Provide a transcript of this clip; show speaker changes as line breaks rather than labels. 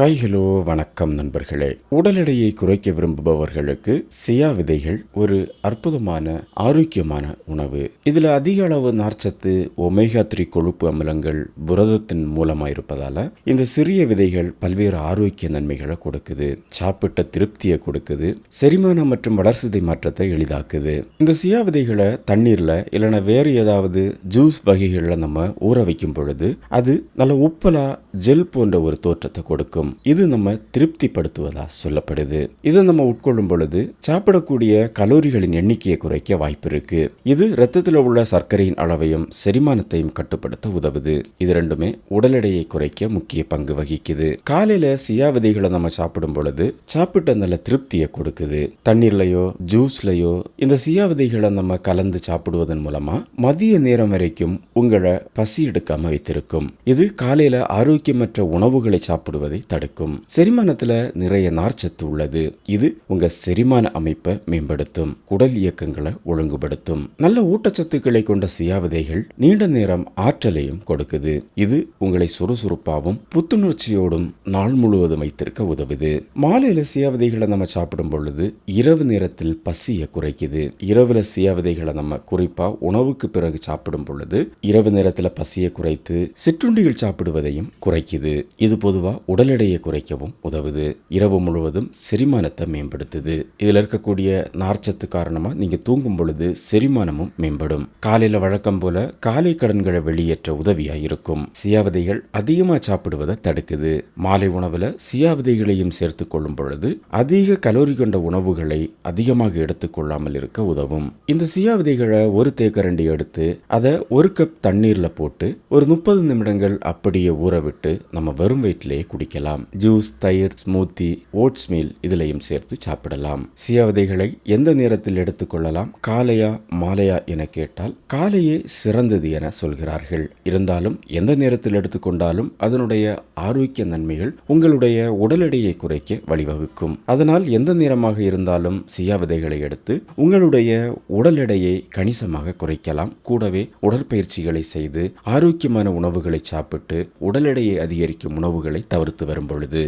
Hi hello வணக்கம் நண்பர்களே. உடல் எடையை குறைக்க விரும்புபவர்களுக்கு சியா விதைகள் ஒரு அற்புதமான ஆரோக்கியமான உணவு. இதில் அதிக அளவு நார்ச்சத்து ஒமேகா த்ரீ கொழுப்பு அமிலங்கள் புரதத்தின் மூலமாக இருப்பதால் இந்த சிறிய விதைகள் பல்வேறு ஆரோக்கிய நன்மைகளை கொடுக்குது சாப்பிட்ட திருப்தியை கொடுக்குது செரிமானம் மற்றும் வளர்சிதை மாற்றத்தை எளிதாக்குது. இந்த சியா விதைகளை தண்ணீரில் இல்லைன்னா வேறு ஏதாவது ஜூஸ் வகைகளில் நம்ம ஊற வைக்கும் பொழுது அது நல்ல உப்பலா ஜெல் போன்ற ஒரு தோற்றத்தை கொடுக்கும். இது நம்ம திருப்திப்படுத்துவதா சொல்லப்படுது. இதை நம்ம உட்கொள்ளும் பொழுது சாப்பிடக்கூடிய கலோரிகளின் எண்ணிக்கையை குறைக்க வாய்ப்பு இருக்கு. இது ரத்தத்தில் உள்ள சர்க்கரையின் அளவையும் செரிமானத்தையும் கட்டுப்படுத்த உதவுது. இது ரெண்டுமே உடல் எடையை குறைக்க முக்கிய பங்கு வகிக்குது. காலையில சியா விதைகளை நம்ம சாப்பிடும் பொழுது சாப்பிட்ட நல்ல திருப்தியை கொடுக்குது. தண்ணீர்லயோ ஜூஸ்லயோ இந்த சியா விதைகளை நம்ம கலந்து சாப்பிடுவதன் மூலமா மதிய நேரம் வரைக்கும் உங்களை பசி எடுக்காம வைத்திருக்கும். இது காலையில ஆரோக்கியமற்ற உணவுகளை சாப்பிடுவதை தடுக்கும் செரிமானத்துல நிறைய நார்ச்சத்து உள்ளது. இது உங்க செரிமான அமைப்பை மேம்படுத்தும். குடல் இயக்கங்களை ஒழுங்குபடுத்தும். நல்ல ஊட்டச்சத்துக்களை கொண்ட சியா விதைகள் நீண்ட நேரம் ஆற்றலையும் கொடுக்குது. இது உங்களை சுறுசுறுப்பாகவும் புத்துணர்ச்சியோடும் நாள் முழுவதும் வைத்திருக்க உதவுது. மாலையில சியா விதைகளை நம்ம சாப்பிடும் பொழுது இரவு நேரத்தில் பசியை குறைக்குது. இரவுல சியா விதைகளை நம்ம குறிப்பா உணவுக்கு பிறகு சாப்பிடும் பொழுது இரவு நேரத்தில் பசியை குறைத்து சிற்றுண்டிகள் சாப்பிடுவதையும் குறைக்குது. இது பொதுவா உடல் எடையை குறைக்கவும் உதவுது. இரவு முழுவதும் செரிமானத்தை மேம்படுத்துது. இதுல இருக்கக்கூடிய நார்ச்சத்து காரணமா நீங்க தூங்கும் பொழுது செரிமானமும் மேம்படும். காலையில் வழக்கம் போல காலை கடன்களை வெளியேற்ற உதவியா இருக்கும். சியாவதைகள் அதிகமாக அதிகமா சாப்பிடுவதை தடுக்குது. மாலை உணவுல சியாவதைகளையும் சேர்த்து கொள்ளும் பொழுது அதிக கலோரி கொண்ட உணவுகளை அதிகமாக எடுத்துக்கொள்ளாமல் இருக்க உதவும். இந்த சியாவதைகளை ஒரு தேக்கரண்டி எடுத்து அதை ஒரு கப் தண்ணீர்ல போட்டு ஒரு முப்பது நிமிடங்கள் அப்படியே ஊற விட்டு நம்ம வெறும் வயிற்றிலேயே குடிக்கலாம். ஜூஸ் தயிர் ஸ்மூத்தி ஓட்ஸ் மீல் இதுலையும் சேர்த்து சாப்பிடலாம். சியா விதைகளை எந்த நேரத்தில் எடுத்துக்கொள்ளலாம் காலையா மாலையா என கேட்டால் காலையே சிறந்தது என சொல்கிறார்கள். இருந்தாலும் எந்த நேரத்தில் எடுத்துக்கொண்டாலும் அதனுடைய ஆரோக்கிய நன்மைகள் உங்களுடைய உடல் எடையை குறைக்க வழிவகுக்கும். அதனால் எந்த நேரமாக இருந்தாலும் சியா விதைகளை எடுத்து உங்களுடைய உடல் எடையை கணிசமாக குறைக்கலாம். கூடவே உடற்பயிற்சிகளை செய்து ஆரோக்கியமான உணவுகளை சாப்பிட்டு உடல் எடையை அதிகரிக்கும் உணவுகளை தவிர்த்து வரும் வரும் பொழுது